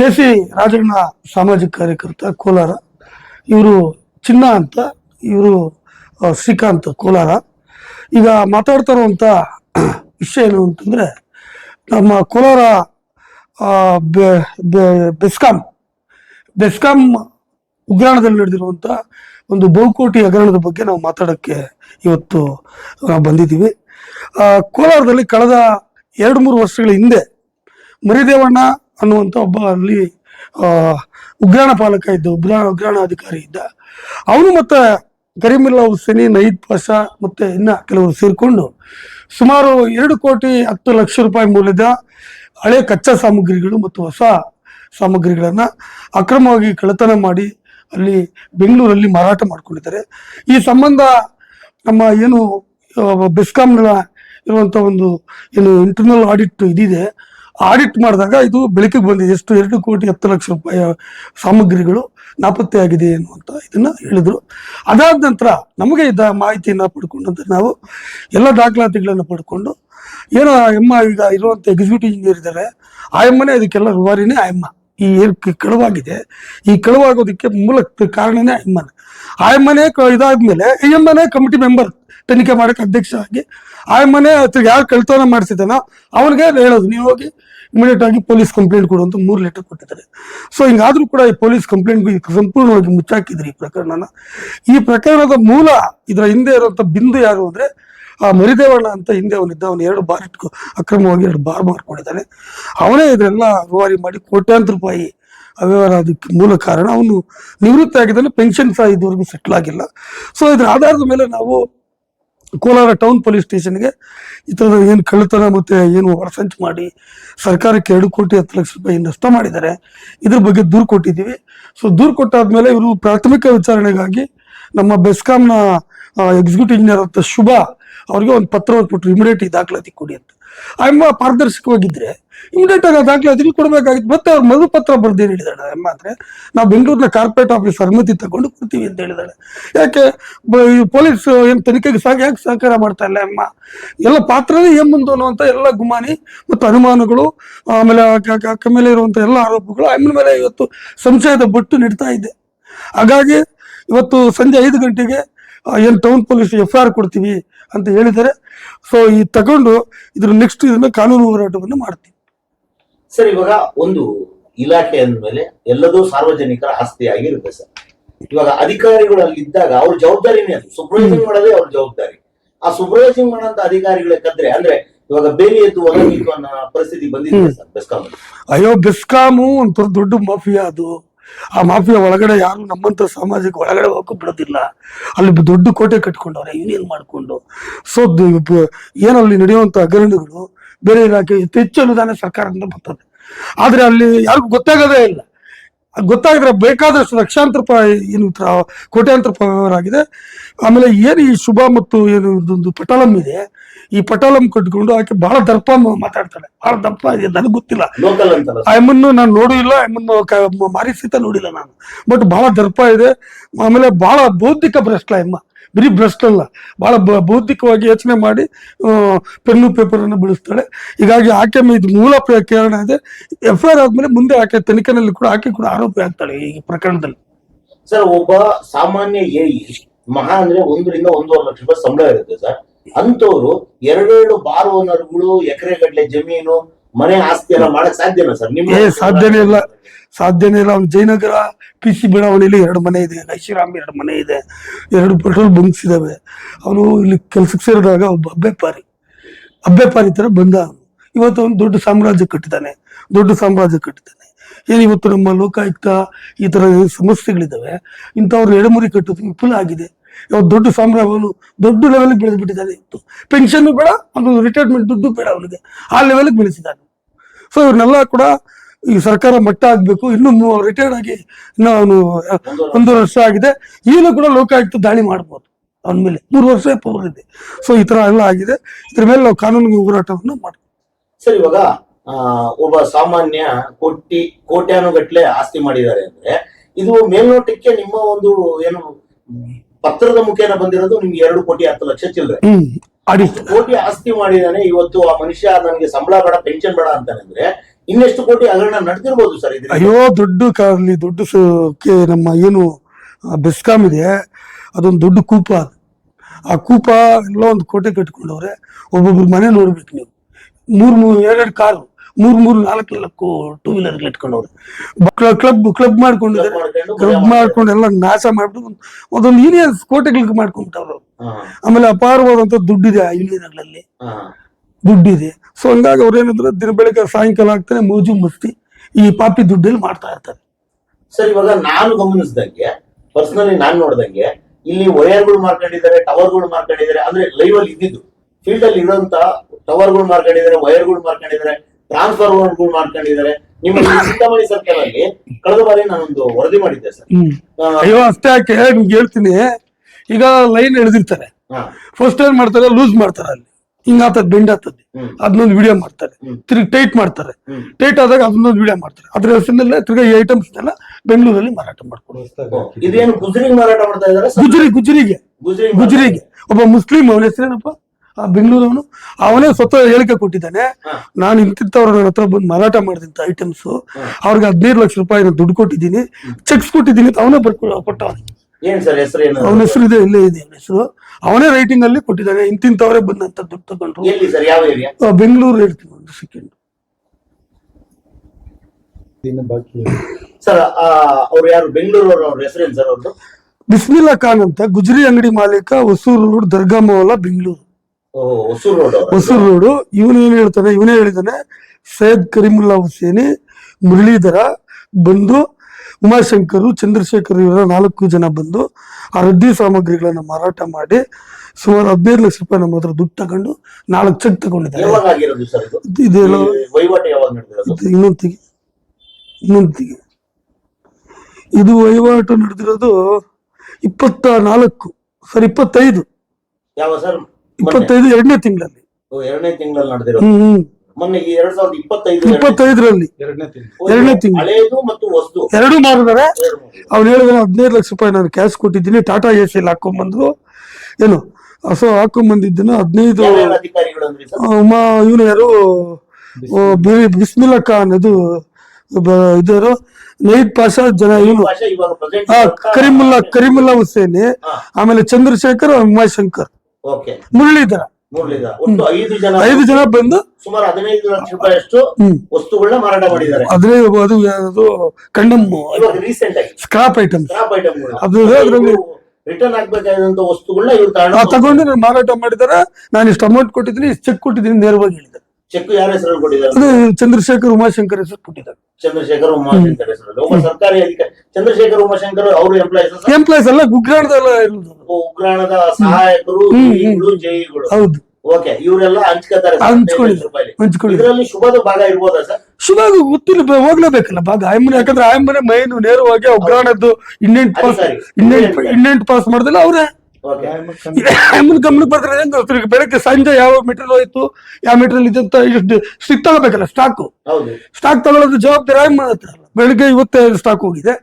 K C Rajanna ಸಾಮಾಜಿಕ ಕಾರ್ಯಕರ್ತ ಕೋಲಾರ. ಇವರು ಚಿನ್ನ ಅಂತ, ಇವರು ಶ್ರೀಕಾಂತ್ ಕೋಲಾರ. ಈಗ ಮಾತಾಡ್ತಾ ಇರುವಂಥ ವಿಷಯ ಏನು ಅಂತಂದರೆ, ನಮ್ಮ ಕೋಲಾರ ಬೆಸ್ಕಾಂ ಬೆಸ್ಕಾಂ ಉಗ್ರಾಣದಲ್ಲಿ ನಡೆದಿರುವಂಥ ಒಂದು ಬಹುಕೋಟಿ ಹಗರಣದ ಬಗ್ಗೆ ನಾವು ಮಾತಾಡೋಕ್ಕೆ ಇವತ್ತು ಬಂದಿದ್ದೀವಿ. ಕೋಲಾರದಲ್ಲಿ ಕಳೆದ ಎರಡು ಮೂರು ವರ್ಷಗಳ ಹಿಂದೆ ಮರಿದೇವಣ್ಣ ಅನ್ನುವಂಥ ಒಬ್ಬ ಅಲ್ಲಿ ಉಗ್ರಾಣ ಪಾಲಕ ಇದ್ದ, ಉಗ್ರ, ಉಗ್ರಾಣ ಅಧಿಕಾರಿ ಇದ್ದ. ಅವನು ಮತ್ತೆ ಕರೀಮುಲ್ಲಾ ಹುಸೇನಿ, ನಯೀದ್ ಪಾಷಾ ಮತ್ತೆ ಇನ್ನ ಕೆಲವರು ಸೇರಿಕೊಂಡು ಸುಮಾರು ಎರಡು ಕೋಟಿ ಹತ್ತು ಲಕ್ಷ ರೂಪಾಯಿ ಮೌಲ್ಯದ ಹಳೆ ಕಚ್ಚಾ ಸಾಮಗ್ರಿಗಳು ಮತ್ತು ಹೊಸ ಸಾಮಗ್ರಿಗಳನ್ನ ಅಕ್ರಮವಾಗಿ ಕಳತನ ಮಾಡಿ ಅಲ್ಲಿ ಬೆಂಗಳೂರಲ್ಲಿ ಮಾರಾಟ ಮಾಡ್ಕೊಂಡಿದ್ದಾರೆ. ಈ ಸಂಬಂಧ ನಮ್ಮ ಏನು ಬೆಸ್ಕಾಮ್ನ ಇರುವಂತ ಒಂದು, ಏನು ಇಂಟರ್ನಲ್ ಆಡಿಟ್ ಇದಿದೆ. ಆಡಿಟ್ ಮಾಡಿದಾಗ ಇದು ಬೆಳಕಿಗೆ ಬಂದಿದೆ. ಎಷ್ಟು ಎರಡು ಕೋಟಿ ಹತ್ತು ಲಕ್ಷ ರೂಪಾಯಿ ಸಾಮಗ್ರಿಗಳು ನಾಪತ್ತೆಯಾಗಿದೆ ಅನ್ನುವಂತ ಇದನ್ನ ಹೇಳಿದ್ರು. ಅದಾದ ನಂತರ ನಮಗೆ ಇದ್ದ ಮಾಹಿತಿಯನ್ನ ಪಡ್ಕೊಂಡಂತೆ ನಾವು ಎಲ್ಲ ದಾಖಲಾತಿಗಳನ್ನು ಪಡ್ಕೊಂಡು ಏನೋ ಎಮ್ಮ ಈಗ ಇರುವಂತ ಎಕ್ಸಿಕ್ಯೂಟಿವ್ ಇಂಜಿನಿಯರ್ ಇದ್ದಾರೆ. ಅದಕ್ಕೆಲ್ಲ ರುವಾರಿನೇ ಆ ಎಮ್ಮ. ಈ ಏನ್ ಕಳುವಾಗಿದೆ. ಈ ಕಳುವಾಗೋದಕ್ಕೆ ಮೂಲ ಕಾರಣನೇ ಆ ಎಮ್ಮನೆ. ಇದಾದ್ಮೇಲೆ ಎಮ್ಮನೆ ಕಮಿಟಿ ಮೆಂಬರ್ ತನಿಖೆ ಮಾಡಕ್ಕೆ ಅಧ್ಯಕ್ಷ ಆಗಿ ಆ ಮನೆ ಹತ್ರ ಯಾರು ಕಳ್ತನ ಮಾಡಿಸಿದ್ದಾನ ಅವನಿಗೆ ಹೇಳೋದು, ನೀವು ಹೋಗಿ ಇಮಿಡಿಯೇಟ್ ಆಗಿ ಪೊಲೀಸ್ ಕಂಪ್ಲೇಂಟ್ ಕೊಡು ಅಂತ ಮೂರು ಲೆಟರ್ ಕೊಟ್ಟಿದ್ದಾರೆ. ಸೊ ಹಿಂಗಾದ್ರೂ ಕೂಡ ಈ ಪೊಲೀಸ್ ಕಂಪ್ಲೇಂಟ್ ಸಂಪೂರ್ಣವಾಗಿ ಮುಚ್ಚಾಕಿದ್ರು ಈ ಪ್ರಕರಣನ. ಈ ಪ್ರಕರಣದ ಮೂಲ ಇದರ ಹಿಂದೆ ಇರುವಂತ ಬಿಂದು ಯಾರು ಅಂದ್ರೆ, ಆ ಮರಿದೇವಣ್ಣ ಅಂತ ಹಿಂದೆ ಅವನಿದ್ದ ಅವನು ಎರಡು ಬಾರ್ ಇಟ್ಕೊ, ಅಕ್ರಮವಾಗಿ ಎರಡು ಬಾರ್ ಮಾಡ್ಕೊಂಡಿದ್ದಾನೆ ಅವನೇ ಇದೆಲ್ಲ ರೂವಾರಿ ಮಾಡಿ ಕೋಟ್ಯಾಂತರ ರೂಪಾಯಿ ಅವ್ಯವಹಾರ ಅದಕ್ಕೆ ಮೂಲ ಕಾರಣ, ಅವನು ನಿವೃತ್ತಿ ಆಗಿದ್ದಾನೆ ಪೆನ್ಷನ್ ಸಹ ಇದುವರೆಗೂ ಸೆಟ್ಲ್ ಆಗಿಲ್ಲ. ಸೊ ಇದ್ರ ಆಧಾರದ ಮೇಲೆ ನಾವು ಕೋಲಾರ ಟೌನ್ ಪೊಲೀಸ್ ಸ್ಟೇಷನ್ಗೆ ಈ ಥರದ ಏನು ಕಳ್ಳತನ ಮತ್ತೆ ಏನು ಹೊರಸಂಚು ಮಾಡಿ ಸರ್ಕಾರಕ್ಕೆ ಎರಡು ಕೋಟಿ ಹತ್ತು ಲಕ್ಷ ರೂಪಾಯಿ ನಷ್ಟ ಮಾಡಿದ್ದಾರೆ, ಇದ್ರ ಬಗ್ಗೆ ದೂರು ಕೊಟ್ಟಿದ್ದೀವಿ. ಸೊ ದೂರು ಕೊಟ್ಟಾದ್ಮೇಲೆ ಇವರು ಪ್ರಾಥಮಿಕ ವಿಚಾರಣೆಗಾಗಿ ನಮ್ಮ ಬೆಸ್ಕಾಂನ ಎಕ್ಸಿಕ್ಯೂಟಿವ್ ಇಂಜಿನಿಯರ್ ಅಂತ ಶುಭ ಅವ್ರಿಗೆ ಒಂದು ಪತ್ರವನ್ನು ಕೊಟ್ಟರು ಇಮಿಡಿಯೇಟ್ ದಾಖಲಾತಿ ಕೊಡಿ ಅಂತ. ಅಮ್ಮ ಪಾರದರ್ಶಕವಾಗಿದ್ರೆ ಇಮಿಡಿಯೇಟ್ ಆಗಿ ದಾಖಲಾತಿ ಕೊಡಬೇಕಾಗಿತ್ತು. ಮತ್ತೆ ಅವ್ರು ಮಧು ಪತ್ರ ಬರ್ದೇನು ಹೇಳಿದಾಳೆ ಅಮ್ಮ ಅಂದ್ರೆ, ನಾವು ಬೆಂಗಳೂರಿನ ಕಾರ್ಪೊರೇಟ್ ಆಫೀಸ್ ಅನುಮತಿ ತಗೊಂಡು ಕೊಡ್ತೀವಿ ಅಂತ ಹೇಳಿದಾಳೆ. ಯಾಕೆ ಪೊಲೀಸ್ ಏನು ತನಿಖೆಗೆ ಸಾಕು ಯಾಕೆ ಸಹಕಾರ ಮಾಡ್ತಾ ಇಲ್ಲ ಅಮ್ಮ? ಎಲ್ಲ ಪಾತ್ರನೇ ಏಮುಂದು ಅನ್ನುವಂಥ ಎಲ್ಲ ಗುಮಾನಿ ಮತ್ತು ಅನುಮಾನಗಳು, ಆಮೇಲೆ ಆಕೆ ಮೇಲೆ ಇರುವಂಥ ಎಲ್ಲ ಆರೋಪಗಳು ಆಮೇಲೆ ಮೇಲೆ ಇವತ್ತು ಸಂಶಯದ ಬಟ್ಟು ನೀಡ್ತಾ ಇದೆ. ಹಾಗಾಗಿ ಇವತ್ತು ಸಂಜೆ ಐದು ಗಂಟೆಗೆ ಏನು ಟೌನ್ ಪೊಲೀಸ್ ಎಫ್ ಆರ್ ಕೊಡ್ತೀವಿ ಅಂತ ಹೇಳಿದ್ದಾರೆ ಸೊ ಈ ತಗೊಂಡು ಇದ್ರ ನೆಕ್ಸ್ಟ್ ಇದನ್ನ ಕಾನೂನು ಹೋರಾಟವನ್ನು ಮಾಡ್ತೀವಿ. ಸರ್ ಇವಾಗ ಒಂದು ಇಲಾಖೆ ಅಂದ್ಮೇಲೆ ಎಲ್ಲದೂ ಸಾರ್ವಜನಿಕರ ಆಸ್ತಿಯಾಗಿರುತ್ತೆ ಸರ್. ಇವಾಗ ಅಧಿಕಾರಿಗಳು ಅಲ್ಲಿ ಇದ್ದಾಗ ಅವ್ರ ಜವಾಬ್ದಾರಿನೇ ಅದು. ಸೂಪರ್ವೈಸಿಂಗ್ ಮಾಡೋದೇ ಅವ್ರ ಜವಾಬ್ದಾರಿ. ಆ ಸೂಪರ್ವೈಸಿಂಗ್ ಮಾಡಂತ ಅಧಿಕಾರಿಗಳ ಕದ್ರೆ ಅಂದ್ರೆ ಇವಾಗ ಬೇಲಿ ಎದ್ದು ಒದಗಿತ್ತು ಅನ್ನೋ ಪರಿಸ್ಥಿತಿ ಬಂದಿದೆ ಸರ್ ಬೆಸ್ಕಾಂ ಅಯ್ಯೋ ಬೆಸ್ಕಾಮು ಒಂಥರ ದೊಡ್ಡ ಮಾಫಿಯಾ ಅದು. ಆ ಮಾಫಿಯಾ ಒಳಗಡೆ ಯಾರು ನಮ್ಮಂತ ಸಾಮಾಜಿಕ ಒಳಗಡೆ ಹೋಗಕ್ಕೆ ಬಿಡೋದಿಲ್ಲ. ಅಲ್ಲಿ ದೊಡ್ಡ ಕೋಟೆ ಕಟ್ಕೊಂಡವ್ರೆ ಯೂನಿಯನ್ ಮಾಡ್ಕೊಂಡು. ಸೊ ಏನಲ್ಲಿ ನಡೆಯುವಂತ ಹಗರಣಗಳು ಬೇರೆ ಇಲಾಖೆ, ಹೆಚ್ಚು ಅನುದಾನ ಸರ್ಕಾರದಿಂದ ಬರ್ತದೆ. ಆದ್ರೆ ಅಲ್ಲಿ ಯಾರಿಗೂ ಗೊತ್ತಾಗೋದೇ ಇಲ್ಲ. ಗೊತ್ತಾಗಿದ್ರೆ ಬೇಕಾದಷ್ಟು ಲಕ್ಷಾಂತರ ರೂಪಾಯಿ ಏನು ಕೋಟ್ಯಾಂತರ ರೂಪಾಯಿ ವ್ಯವಹಾರ ಆಗಿದೆ ಆಮೇಲೆ ಏನು ಈ ಶುಭ ಮತ್ತು ಏನು ಇದೊಂದು ಪಟಾಲಂ ಇದೆ ಈ ಪಟಾಲಂ ಕಟ್ಕೊಂಡು ಆಕೆ ಬಹಳ ದರ್ಪ ಮಾತಾಡ್ತಾಳೆ. ಬಹಳ ದರ್ಪ ಇದೆ ನನಗೆ ಗೊತ್ತಿಲ್ಲ. ಆಮನ್ನು ನಾನು ನೋಡಿಲ್ಲ ಇಲ್ಲ ಮಾರಿಸಿತ ನೋಡಿಲ್ಲ ನಾನು. ಬಟ್ ಬಹಳ ದರ್ಪ ಇದೆ. ಆಮೇಲೆ ಬಹಳ ಬೌದ್ಧಿಕ ಭ್ರಷ್ಟ ಎಮ್ಮ ಬರೀ ಭ್ರಷ್ಟ ಅಲ್ಲ ಬ- ಬೌದ್ಧಿಕವಾಗಿ ಯೋಚನೆ ಮಾಡಿ ಪೆನ್ನು ಪೇಪರ್ ಅನ್ನು ಬಿಡಿಸ್ತಾಳೆ. ಹೀಗಾಗಿ ಆಕೆ ಇದು ಮೂಲ ಕಾರಣ ಇದೆ. ಎಫ್ ಐ ಆರ್ ಆದ್ಮೇಲೆ ಮುಂದೆ ಆಕೆ ತನಿಖೆನಲ್ಲಿ ಕೂಡ, ಆಕೆ ಕೂಡ ಆರೋಪಿ ಆಗ್ತಾಳೆ ಈ ಪ್ರಕರಣದಲ್ಲಿ. ಸರ್, ಒಬ್ಬ ಸಾಮಾನ್ಯ ಮಹಾ ಅಂದ್ರೆ ಒಂದರಿಂದ ಒಂದೂವರೆ ಲಕ್ಷ ರೂಪಾಯಿ ಸಂಬಳ ಇರುತ್ತೆ ಸರ್. ಅಂತವರು ಎರಡೆರಡು ಬಾರ್ ಓನರ್ಗಳು ಎಕರೆ ಗಟ್ಟಲೆ ಜಮೀನು ಮನೆ ಆಸ್ತಿ ಎಲ್ಲ ಮಾಡಕ್ ಸಾಧ್ಯನಾ ಸರ್? ನಿಮ್ಗೆ ಏ, ಸಾಧ್ಯನೇ ಇಲ್ಲ. ಸಾಧ್ಯನೇ ಇಲ್ಲ. ಅವ್ನು ಜಯನಗರ ಪಿ ಸಿ ಬಡಾವಣೆಯಲ್ಲಿ ಎರಡು ಮನೆ ಇದೆ. ಐಶಿರಾಮ್ ಎರಡು ಮನೆ ಇದೆ. ಎರಡು ಪೆಟ್ರೋಲ್ ಬಂಕ್ಸ್ ಇದಾವೆ. ಅವನು ಇಲ್ಲಿ ಕೆಲ್ಸಕ್ಕೆ ಸೇರಿದಾಗ ಒಬ್ಬ ಅಬ್ಬೆಪಾರಿ. ಅಬ್ಬೆಪಾರಿ ತರ ಬಂದ ಅವನು. ಇವತ್ತು ಅವನು ದೊಡ್ಡ ಸಾಮ್ರಾಜ್ಯ ಕಟ್ಟಿದ್ದಾನೆ. ದೊಡ್ಡ ಸಾಮ್ರಾಜ್ಯ ಕಟ್ಟಿದ್ದಾನೆ. ಏನು ಇವತ್ತು ನಮ್ಮ ಲೋಕಾಯುಕ್ತ ಈ ತರ ಸಮಸ್ಯೆಗಳಿದ್ದಾವೆ? ಇಂಥವ್ರು ಎಡಮುರಿ ಕಟ್ಟೋದು ವಿಫುಲ ಆಗಿದೆ. ಇವತ್ತು ದೊಡ್ಡ ಅವನು ದೊಡ್ಡ ಲೆವೆಲ್ಗೆ ಬೆಳೆದ್ಬಿಟ್ಟಿದ್ದಾನೆ. ಇವತ್ತು ಪೆನ್ಷನ್ ಬೇಡ ಒಂದು ರಿಟೈರ್ಮೆಂಟ್ ದುಡ್ಡು ಬೇಡ ಅವನಿಗೆ. ಆ ಲೆವೆಲ್ಗೆ ಬೆಳೆಸಿದ್ದಾನೆ. ಸೊ ಇವ್ರನ್ನೆಲ್ಲ ಕೂಡ ಈ ಸರ್ಕಾರ ಮಟ್ಟ ಆಗ್ಬೇಕು. ಇನ್ನು ರಿಟೈರ್ಡ್ ಆಗಿ ನಾನು ಒಂದು ವರ್ಷ. ಆಗಿದೆ. ಈಗಲೂ ಕೂಡ ಲೋಕಾಯುಕ್ತ ದಾಳಿ ಮಾಡ್ಬೋದು ಅವನ ಮೇಲೆ. ಮೂರು ವರ್ಷ ಪವರ್ ಇದೆ. ಸೊ ಈ ತರ ಎಲ್ಲ ಆಗಿದೆ. ಇದ್ರ ಮೇಲೆ ನಾವು ಕಾನೂನು ಹೋರಾಟವನ್ನು ಮಾಡ್ತೀವಿ. ಸರ್ ಇವಾಗ ಒಬ್ಬ ಸಾಮಾನ್ಯ ಕೋಟಿ ಕೋಟ್ಯಾನುಗಟ್ಲೆ ಆಸ್ತಿ ಮಾಡಿದ್ದಾರೆ ಅಂದ್ರೆ ಇದು ಮೇಲ್ನೋಟಕ್ಕೆ ನಿಮ್ಮ ಒಂದು ಏನು ಪತ್ರದ ಮುಖೇನ ಬಂದಿರೋದು ನಿಮ್ಗೆ ಎರಡು ಕೋಟಿ ಹತ್ತು ಲಕ್ಷ ಚಿಲ್ಲರೆ. ಕೋಟಿ ಆಸ್ತಿ ಮಾಡಿದಾನೆ ಇವತ್ತು ಆ ಮನುಷ್ಯ ನನಗೆ ಸಂಬಳ ಬೇಡ ಪೆನ್ಷನ್ ಬೇಡ ಅಂತಾನೆ ಅಂದ್ರೆ ಇನ್ನೆಷ್ಟು ಕೋಟಿ ಹಗರಣ ನಡೆದಿರ್ಬೋದು ಸರ್ ಇದ್ರೆ ಅಯ್ಯೋ ದೊಡ್ಡ ಕಾರಲ್ಲಿ ದೊಡ್ಡ ನಮ್ಮ ಏನು ಬೆಸ್ಕಾಮ್ ಬೆಸ್ಕಾಂ ಇದೆ ಅದೊಂದು ದೊಡ್ಡ ಕೂಪ ಅದು. ಆ ಕೂಪ ಎಲ್ಲ ಒಂದು ಕೋಟೆ ಕಟ್ಕೊಂಡವ್ರೆ ಒಬ್ಬೊಬ್ರು ಮನೆ ನೋಡ್ಬೇಕು ನೀವು. ಮೂರ್ ಮೂರು ಎರಡೆರಡು ಕಾರು. ಮೂರ್ ಮೂರ್ ನಾಲ್ಕು ನಾಲ್ಕು ಟೂ ವೀಲರ್ ಇಟ್ಕೊಂಡವ್ರು. ಕ್ಲಬ್ ಕ್ಲಬ್ ಮಾಡ್ಕೊಂಡಿದ್ದಾರೆ. ಮಾಡ್ಕೊಂಡು ಕ್ಲಬ್ ಮಾಡ್ಕೊಂಡು ಎಲ್ಲ ನಾಶ ಮಾಡ್ಬಿಟ್ಟು ಒಂದ್- ಒಂದೊಂದು ಯೂನಿಯನ್ ಕೋಟೆಗಳಿಗೆ ಮಾಡ್ಕೊಂಡ್ಬಿಟ್ಟವ್ರು ಆಮೇಲೆ ಅಪಾರವಾದಂತ ದುಡ್ಡಿದೆ ಆ ಯೂನಿಯನ್ಗಳಲ್ಲಿ. ದುಡ್ಡಿದೆ. ಸೊ ಹಂಗಾಗಿ ಅವ್ರು ಏನಂದ್ರೆ ದಿನ ಬೆಳಗ್ಗೆ ಸಾಯಂಕಾಲ ಆಗ್ತಾನೆ ಮೂಜು ಮಸ್ತಿ ಈ ಪಾಪಿ ದುಡ್ಡಲ್ಲಿ ಮಾಡ್ತಾ ಇರ್ತಾರೆ. ಸರ್ ಇವಾಗ ನಾನು ಗಮನಿಸಿದಂಗೆ ಪರ್ಸನಲಿ ನಾನ್ ನೋಡ್ದಂಗೆ ಇಲ್ಲಿ ವೈರ್ಗಳು ಮಾರ್ಕೊಂಡಿದ್ದಾರೆ ಟವರ್ಗಳು ಮಾರ್ಕೊಂಡಿದ್ದಾರೆ ಅಂದ್ರೆ ಲೈವ್ ಅಲ್ಲಿ ಇದ್ದಿದ್ದು. ಫೀಲ್ಡ್ ಅಲ್ಲಿ ಇರೋಂತ ಟವರ್ಗಳು ಮಾಡ್ಕೊಂಡಿದ್ದಾರೆ ವೈರ್ಗಳು ಮಾಡ್ಕೊಂಡಿದ್ದಾರೆ ಟ್ರಾನ್ಸ್ಫಾರ್ಮರ್ಗಳು ಮಾಡ್ಕೊಂಡಿದ್ದಾರೆ. ನಿಮ್ಮ ಚಿಂತಾಮಣಿ ಸರ್ಕಲ್ ಅಲ್ಲಿ ಕಳೆದ ಬಾರಿ ನಾನೊಂದು ವರದಿ ಮಾಡಿದ್ದೆ ಸರ್. ಅಯ್ಯೋ ಅಷ್ಟೇ ಯಾಕೆ ನಿಮ್ಗೆ ಹೇಳ್ತೀನಿ. ಈಗ ಲೈನ್ ಎಳೆದಿರ್ತಾರೆ. ಫಸ್ಟ್ ಏನ್ ಮಾಡ್ತಾರೆ? ಲೂಸ್ ಮಾಡ್ತಾರೆ ಅಲ್ಲಿ. ಹಿಂಗ ಆತದ್ ಬೆಂಡ್ ಆತದ್. ಅದನ್ನೊಂದು ವಿಡಿಯೋ ಮಾಡ್ತಾರೆ. ತಿರ್ಗಿ ಟೈಟ್ ಮಾಡ್ತಾರೆ. ಟೈಟ್ ಆದಾಗ ಅದನ್ನೊಂದು ವಿಡಿಯೋ ಮಾಡ್ತಾರೆ. ಅದ್ರ ಹೆಸರಿನಲ್ಲೇ ತಿರ್ಗಿ ಈ ಐಟಮ್ಸ್ ಎಲ್ಲ ಬೆಂಗಳೂರಲ್ಲಿ ಮಾರಾಟ ಮಾಡ್ಕೊಂಡು ಗುಜರಿ ಗುಜರಿಗೆ ಗುಜರಿ ಗುಜರಿಗೆ. ಒಬ್ಬ ಮುಸ್ಲಿಂ ಅವನ ಹೆಸರೇನಪ್ಪ? ಆ ಬೆಂಗಳೂರವನು ಅವನೇ ಸ್ವತಃ ಹೇಳಿಕೆ ಕೊಟ್ಟಿದ್ದಾನೆ. ನಾನು ಇಂತಿಂತವ್ರ ನನ್ನ ಹತ್ರ ಬಂದು ಮಾರಾಟ ಮಾಡಿದಂತ ಐಟಮ್ಸ್. ಅವ್ರಿಗೆ ಹದಿನೈದು ಲಕ್ಷ ರೂಪಾಯಿ ನಾನು ದುಡ್ಡು ಕೊಟ್ಟಿದ್ದೀನಿ ಚೆಕ್ಸ್ ಕೊಟ್ಟಿದ್ದೀನಿ ಅಂತ ಅವನೇ ಬರ್ಕೊ ಕೊಟ್ಟ ಏನ್ ಸರ್ ಹೆಸರು ಏನು? ಅವನ ಹೆಸರು ಇದೆ ಇಲ್ಲೇ ಇದೆ ಅವನ ಹೆಸರು. ಅವನೇ ರೈಟಿಂಗ್ ಅಲ್ಲಿ ಕೊಟ್ಟಿದ್ದಾನೆ ಇಂತಿಂತವರೇ ಬಂದಂತ ದುಡ್ಡು ತಗೊಂಡ್ರು. ಎಲ್ಲಿ ಸರ್ ಯಾವ ಏರಿಯಾ ಆ, ಬೆಂಗಳೂರು ಹೇಳ್ತೀನಿ ಒಂದು ಸೆಕೆಂಡ್ ದಿನ ಬಾಕಿ ಸರ್ ಅವ್ರು ಯಾರು ಬೆಂಗಳೂರು ಅವ್ರ ಹೆಸರೇನು ಸರ್ ಅವ್ರದ್ದು ಬಿಸ್ಮಿಲ್ಲಾ ಖಾನ್ ಅಂತ ಗುಜರಿ ಅಂಗಡಿ ಮಾಲೀಕ ಹೊಸೂರು ರೋಡ್ ದರ್ಗಾ ಮೊಹಲ್ಲಾ ಬೆಂಗಳೂರು. ಹೊಸೂರು ರೋಡ್ ಇವನು ಏನ್ ಹೇಳ್ತಾನೆ ಇವನೇ ಹೇಳಿದಾನೆ ಸೈಯದ್ ಕರೀಮುಲ್ಲಾ ಹುಸೇನಿ ಮುರಳೀಧರ ಬಂದು ಉಮಾಶಂಕರು ಚಂದ್ರಶೇಖರ್ ಇವರ ನಾಲ್ಕು ಜನ ಬಂದು ಆ ರದ್ದಿ ಸಾಮಗ್ರಿಗಳನ್ನ ಮಾರಾಟ ಮಾಡಿ ಸುಮಾರು ಹದಿನೈದು ಲಕ್ಷ ರೂಪಾಯಿ ನಮ್ಮ ಹತ್ರ ದುಡ್ಡು ತಗೊಂಡು ನಾಲ್ಕು ಚೆಕ್ ತಗೊಂಡಿದ್ದಾರೆ. ಇದೆಲ್ಲ ಇನ್ನೊಂದಿಗೆ ಇನ್ನೊಂದಿಗೆ ಇದು ವಹಿವಾಟು ನಡೆದಿರೋದು ಇಪ್ಪತ್ತ ನಾಲ್ಕು ಸರ್ ಇಪ್ಪತ್ತೈದು. ಯಾವ ಸರ್? ಇಪ್ಪತ್ತೈದು ಎರಡನೇ ತಿಂಗಳಲ್ಲಿ. ಓ, ಎರಡನೇ ತಿಂಗಳಲ್ಲಿ ನಡೆದಿರೋದು. ಹ್ಮ್ ಹ್ಮ್. ಮೊನ್ನೆ ಈ ಎರಡ್ ಸಾವಿರದ ಇಪ್ಪತ್ತೈದು ಇಪ್ಪತ್ತೈದರಲ್ಲಿ. ಎರಡನೇ ತಿಂಗಳು. ಓ, ಎರಡನೇ ತಿಂಗಳು. ಹಳೇದು ಮತ್ತು ಹೊಸದು. ಎರಡು ಮಾರಿದಾರೆ. ಅವ್ನು ಹೇಳಿದ್ರೆ ಹದಿನೈದು ಲಕ್ಷ ರೂಪಾಯಿ ನಾನು ಕ್ಯಾಶ್ ಕೊಟ್ಟಿದ್ದೀನಿ ಟಾಟಾ ಎ ಸಿಲ್ ಹಾಕೊಂಡ್ಬಂದ್ರು ಏನು ಸೊ ಹಾಕೊಂಡ್ಬಂದಿದ್ದನ್ನ ಹದಿನೈದು ಯಾರ್ಯಾರು ಅಧಿಕಾರಿಗಳು ಅಂದ್ರಿ ಸರ್? ಉಮಾ ಇವನು ಯಾರು? ಬಿಸ್ಮಿಲ್ಲಾ ಖಾನ್ ಇದು ಇದರು ನೈದ್ ಪಾಷಾ ಜನ ಇವನು. ಭಾಷೆ ಇವಾಗ ಪ್ರೆಸೆಂಟ್ ಆ, ಕರೀಮುಲ್ಲಾ ಕರೀಮುಲ್ಲಾ ಹುಸೇನಿ. ಆಮೇಲೆ ಚಂದ್ರಶೇಖರ್ ಉಮಾಶಂಕರ್. ಮುರಳೀಧರ. ಐದು ಜನ ಐದು ಜನ ಬಂದು ಸುಮಾರು ಹದಿನೈದು ಲಕ್ಷ ರೂಪಾಯಿಯಷ್ಟು ವಸ್ತುಗಳನ್ನ ಮಾರಾಟ ಮಾಡಿದ್ದಾರೆ. ಅದೇ ಅದು ಕಂಡಮ್ಮು ಇವಾಗ ರೀಸೆಂಟ್ ಆಗಿ. ಸ್ಕ್ರಾಪ್ ಐಟಮ್ ಸ್ಕ್ರಾಪ್ ಐಟಮ್ಗಳು ಅದು ಅದ್ರಲ್ಲಿ ರಿಟರ್ನ್ ಆಗ್ಬೇಕಾದಂತ ವಸ್ತುಗಳನ್ನ ಇವ್ರು ತಗೊಂಡು ನಾನು ಮಾರಾಟ ಮಾಡಿದಾರೆ. ನಾನು ಇಷ್ಟು ಅಮೌಂಟ್ ಕೊಟ್ಟಿದ್ದೀನಿ ಇಷ್ಟು ಚೆಕ್ ಕೊಟ್ಟಿದ್ದೀನಿ ನೇರವಾಗಿ ಹೇಳಿದ್ದಾರೆ. ಚೆಕ್ ಯಾರ ಹೆಸರಲ್ಲಿ ಕೊಟ್ಟಿದ್ದಾರೆ? ಅದು ಚಂದ್ರಶೇಖರ್ ಉಮಾಶಂಕರ್ ಹೆಸರು ಕೊಟ್ಟಿದ್ದಾರೆ. ಚಂದ್ರಶೇಖರ್ ಉಮಾಶಂಕರ್ ಹೆಸರಲ್ಲಿ. ಒಬ್ಬ ಸರ್ಕಾರಿ ಅಧಿಕಾರಿ ಚಂದ್ರಶೇಖರ್ ಉಮಾಶಂಕರ್ ಅವರು ಎಂಪ್ಲಾಯೀಸ್ ಎಂಪ್ಲಾಯ್ಸ್ ಎಲ್ಲ ಗುಗ್ರಾಣದಲ್ಲ ಇರೋದು. ಉಗ್ರಾಣದ ಸಹಾಯಕರು ಇಗಳು ಜೈಗಳು ಹೌದು. ಓಕೆ ಇವರೆಲ್ಲ ಹಂಚ್ಕೋತಾರೆ ಹಂಚ್ಕೊಳ್ಳಿ. ಇದರಲ್ಲಿ ಶುಭದ ಭಾಗ ಇರ್ಬೋದಾ ಸರ್? ಶುಭ ಗೊತ್ತಿಲ್ಲ ಹೋಗ್ಲೇಬೇಕಲ್ಲ ಭಾಗ. ಆಯಮ್ಮನೆ ಯಾಕಂದ್ರೆ ಆಯಮ್ಮನೆ ಮೈನು ನೇರವಾಗಿ ಉಗ್ರಾಣದ್ದು Indian pass Indian Indian pass ಮಾಡ್ದಲ್ಲ ಅವ್ರೆ. ಆಯಮ್ಮನ ಗಮನಕ್ಕೆ ಬರ್ತಾರೆ ಹೆಂಗ್ ಬೆಳಗ್ಗೆ ಸಂಜೆ ಯಾವ ಮೆಟೀರಿಯಲ್ ಹೋಯ್ತು ಯಾವ ಮೆಟೀರಿಯಲ್ ಇದೆ ಅಂತ ಇಷ್ಟು ಸ್ಟಿಕ್ ತಗೋಬೇಕಲ್ಲ ಸ್ಟಾಕು ಸ್ಟಾಕ್ ತಗೊಳ್ಳೋದು ಜವಾಬ್ದಾರಿ ಅಲ್ಲ ಬೆಳಗ್ಗೆ ಇವತ್ತೇ ಸ್ಟಾಕ್ ಹೋಗಿದೆ.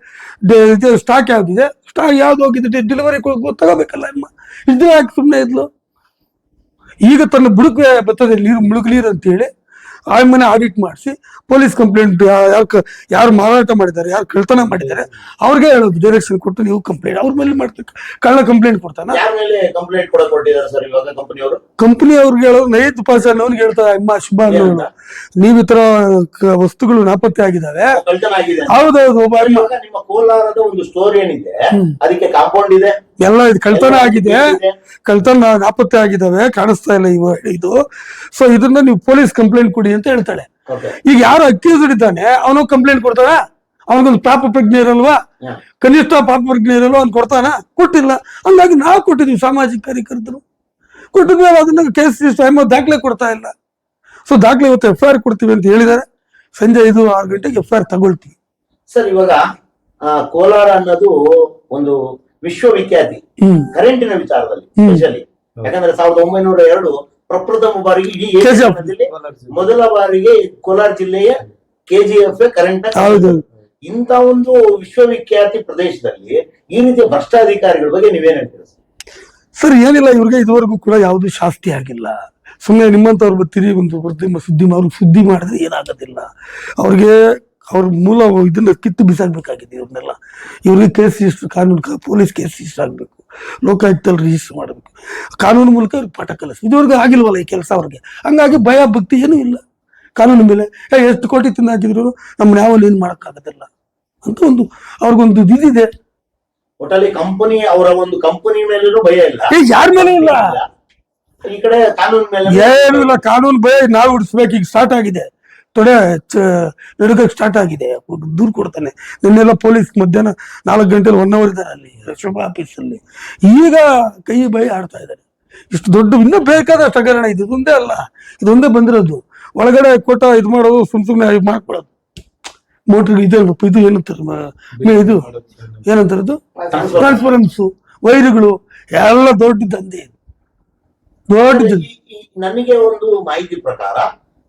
ಸ್ಟಾಕ್ ಯಾವ್ದಿದೆ? ಸ್ಟಾಕ್ ಯಾವ್ದು ಹೋಗಿದೆ? ಡೆಲಿವರಿ ತಗೋಬೇಕಲ್ಲ ಅಮ್ಮ. ಇದೇ ಯಾಕೆ ಸುಮ್ಮನೆ ಇದ್ಲು? ಈಗ ತನ್ನ ಬುಡುಕು ಬರ್ತದೆ ನೀರು ಮುಳುಗು ನೀರು ಅಂತೇಳಿ ಆಯಮ್ಮನೆ ಆಡಿಟ್ ಮಾಡಿಸಿ ಪೊಲೀಸ್ ಕಂಪ್ಲೇಂಟ್ ಯಾರು ಯಾರು ಮಾರಾಟ ಮಾಡಿದ್ದಾರೆ ಯಾರು ಕಳ್ತನ ಮಾಡಿದ್ದಾರೆ ಅವ್ರಿಗೆ ಹೇಳೋದು ಡೈರೆಕ್ಷನ್ ಕೊಟ್ಟು ನೀವು ಕಂಪ್ಲೇಂಟ್ ಅವ್ರ ಮೇಲೆ ಮಾಡ್ತಾರೆ ಕಳ್ಳ ಕಂಪ್ಲೇಂಟ್ ಕೊಡ್ತಾನ. ಕಂಪನಿ ಅವ್ರಿಗೆ ಹೇಳೋದು ನೈತ್ ಪಾಸ್ ಅನ್ನೋನ್ಗೆ ಹೇಳ್ತಾರೆ ಅಮ್ಮ ಶುಭ ಅನ್ನೋನು ನೀವು ಈ ತರ ವಸ್ತುಗಳು ನಾಪತ್ತೆ ಆಗಿದ್ದಾವೆ. ಕಳ್ತನ ಆಗಿದೆ. ಹೌದೌದು ಒಬ್ಬ ನಿಮ್ಮ ಕೋಲಾರದ ಒಂದು ಸ್ಟೋರಿ ಏನಿದೆ ಅದಕ್ಕೆ ಕಾಂಪೌಂಡ್ ಇದೆ. ಎಲ್ಲ ಇದು ಕಳ್ತನ ಆಗಿದೆ. ಕಳ್ತನ ನಾಪತ್ತೆ ಆಗಿದಾವೆ ಕಾಣಿಸ್ತಾ ಇಲ್ಲ ಇವ ಇದು. ಸೊ ಇದನ್ನ ನೀವು ಪೊಲೀಸ್ ಕಂಪ್ಲೇಂಟ್ ಕೊಡಿ ಅಂತ ಹೇಳ್ತಾಳೆ. ಈಗ ಯಾರು ಅಕ್ಯೂಸ್ಡ್ ಇದ್ದಾನೆ ಅವನು ಕಂಪ್ಲೇಂಟ್ ಕೊಡ್ತಾನ? ಅವನಿಗೊಂದು ಪಾಪ ಪ್ರಜ್ಞೆ ಇರಲ್ವಾ? ಕನಿಷ್ಠ ಪಾಪ ಪ್ರಜ್ಞೆ ಇರಲ್ವಾ? ಅವ್ನು ಕೊಡ್ತಾನ? ಕೊಟ್ಟಿಲ್ಲ. ಹಂಗಾಗಿ ನಾವು ಕೊಟ್ಟಿದ್ವಿ ಸಾಮಾಜಿಕ ಕಾರ್ಯಕರ್ತರು. ಕೊಟ್ಟಿದ್ಮೇಲೆ ಅದನ್ನ ಕೇಸ್ ಟೈಮ್ ದಾಖಲೆ ಕೊಡ್ತಾ ಇಲ್ಲ. ಸೊ ದಾಖಲೆ ಇವತ್ತು ಎಫ್ ಐ ಆರ್ ಕೊಡ್ತೀವಿ ಅಂತ ಹೇಳಿದ್ದಾರೆ. ಸಂಜೆ ಐದು ಆರು ಗಂಟೆಗೆ ಎಫ್ ಐ ಆರ್ ತಗೊಳ್ತೀವಿ. ಸರ್ ಇವಾಗ ಕೋಲಾರ ಅನ್ನೋದು ಒಂದು ವಿಶ್ವವಿಖ್ಯಾತಿ. ಕರೆಂಟಿನ ವಿಚಾರದಲ್ಲಿ. ಸ್ಪೆಷಲಿ ಯಾಕಂದ್ರೆ ಸಾವಿರದ ಒಂಬೈನೂರ ಎರಡು ಪ್ರಪ್ರಥಮ ಬಾರಿಗೆ ಇಡೀ. ಏಷ್ಯಾದಲ್ಲಿ ಮೊದಲ ಬಾರಿಗೆ ಕೋಲಾರ ಜಿಲ್ಲೆಯ ಕೆಜಿಎಫ್ ಕರೆಂಟ್ ಇಂತ ಒಂದು ವಿಶ್ವವಿಖ್ಯಾತಿ ಪ್ರದೇಶದಲ್ಲಿ ಈ ರೀತಿಯ ಭ್ರಷ್ಟಾಧಿಕಾರಿಗಳ ಬಗ್ಗೆ ನೀವೇನ್ ಹೇಳ್ತೀರಾ ಸರ್? ಏನಿಲ್ಲ ಇವ್ರಿಗೆ ಇದುವರೆಗೂ ಕೂಡ ಯಾವುದು ಶಾಸ್ತಿ ಆಗಿಲ್ಲ. ಸುಮ್ಮನೆ ನಿಮ್ಮಂಥವ್ರು ಬರ್ತೀರಿ ಒಂದು ಬರ್ತೀವಿ ಸುದ್ದಿ ಅವ್ರಿಗೆ ಸುದ್ದಿ ಮಾಡಿದ್ರೆ ಏನಾಗೋದಿಲ್ಲ. ಅವ್ರಿಗೆ ಅವ್ರ ಮೂಲ ಇದನ್ನ ಕಿತ್ತು ಬಿಸಾಕ್ಬೇಕಾಗಿದೆ ಇವ್ರನ್ನೆಲ್ಲ. ಇವ್ರಿಗೆ ಕೇಸ್ ರಿಜಿಸ್ಟರ್ ಕಾನೂನು ಪೊಲೀಸ್ ಕೇಸ್ ರಿಜಿಸ್ಟರ್ ಆಗಬೇಕು. ಲೋಕಾಯುಕ್ತಲ್ಲಿ ರಿಜಿಸ್ಟರ್ ಮಾಡಬೇಕು. ಕಾನೂನು ಮೂಲಕ ಇವ್ರಿಗೆ ಪಾಠ ಕಲಿಸ್ ಇದುವರೆಗೂ ಆಗಿಲ್ವಲ್ಲ ಈ ಕೆಲಸ ಅವ್ರಿಗೆ? ಹಂಗಾಗಿ ಭಯ ಭಕ್ತಿ ಏನೂ ಇಲ್ಲ. ಕಾನೂನು ಮೇಲೆ ಏ ಎಷ್ಟು ಕೋಟಿ ತಿಂದು ಹಾಕಿದ್ರು ನಮ್ಮನ್ನ ಯಾವಲ್ಲಿ ಏನು ಮಾಡೋಕ್ಕಾಗೋದಿಲ್ಲ? ಅಂತ ಒಂದು ಅವ್ರಿಗೊಂದು ಇದಿದೆ. ಒಟ್ಟಲ್ಲಿ ಕಂಪನಿ ಅವರ ಒಂದು ಕಂಪನಿ ಮೇಲೂ ಭಯ ಇಲ್ಲ. ಏ ಯಾರ ಮೇಲೆ ಇಲ್ಲ. ಈ ಕಡೆ ಕಾನೂನು ಮೇಲೆ ಏನು ಇಲ್ಲ. ಕಾನೂನು ಭಯ ನಾವು ಉಡಿಸ್ಬೇಕು ಈಗ ಸ್ಟಾರ್ಟ್ ಆಗಿದೆ. ತೊಡೆ ನಡುಗಕ್ಕೆ ಸ್ಟಾರ್ಟ್ ಆಗಿದೆ. ದೂರ ಕೊಡ್ತಾನೆ. ನಿನ್ನೆಲ್ಲ ಪೊಲೀಸ್ ಮಧ್ಯಾಹ್ನ ನಾಲ್ಕು ಗಂಟೆಲಿ ಒನ್ ಅವರ್ ಇದ್ದಾರೆ ಅಲ್ಲಿ ಶುಭ ಆಫೀಸಲ್ಲಿ ಈಗ ಕೈ ಬೈ ಆಡ್ತಾ ಇದ್ದಾರೆ. ಇಷ್ಟು ದೊಡ್ಡ, ಇನ್ನೂ ಬೇಕಾದ ಹಗರಣ ಇದು ಇದೊಂದೇ ಅಲ್ಲ. ಇದೊಂದೇ ಬಂದಿರೋದು. ಒಳಗಡೆ ಕೊಟ್ಟ ಇದು ಮಾಡೋದು, ಸುಮ್ ಸುಮ್ಮನೆ ಇದು ಮಾಡ್ಕೊಳ್ಳೋದು. ಮೋಟರ್ ಇದು ಇದು ಏನಂತಾರೆ ಇದು ಏನಂತಾರೆ ಇದು ವೈರ್ಗಳು ವೈರುಗಳು, ಎಲ್ಲ ದೊಡ್ಡ ದಂಧೆ. ದೊಡ್ಡ ನನಗೆ ಒಂದು ಮಾಹಿತಿ ಪ್ರಕಾರ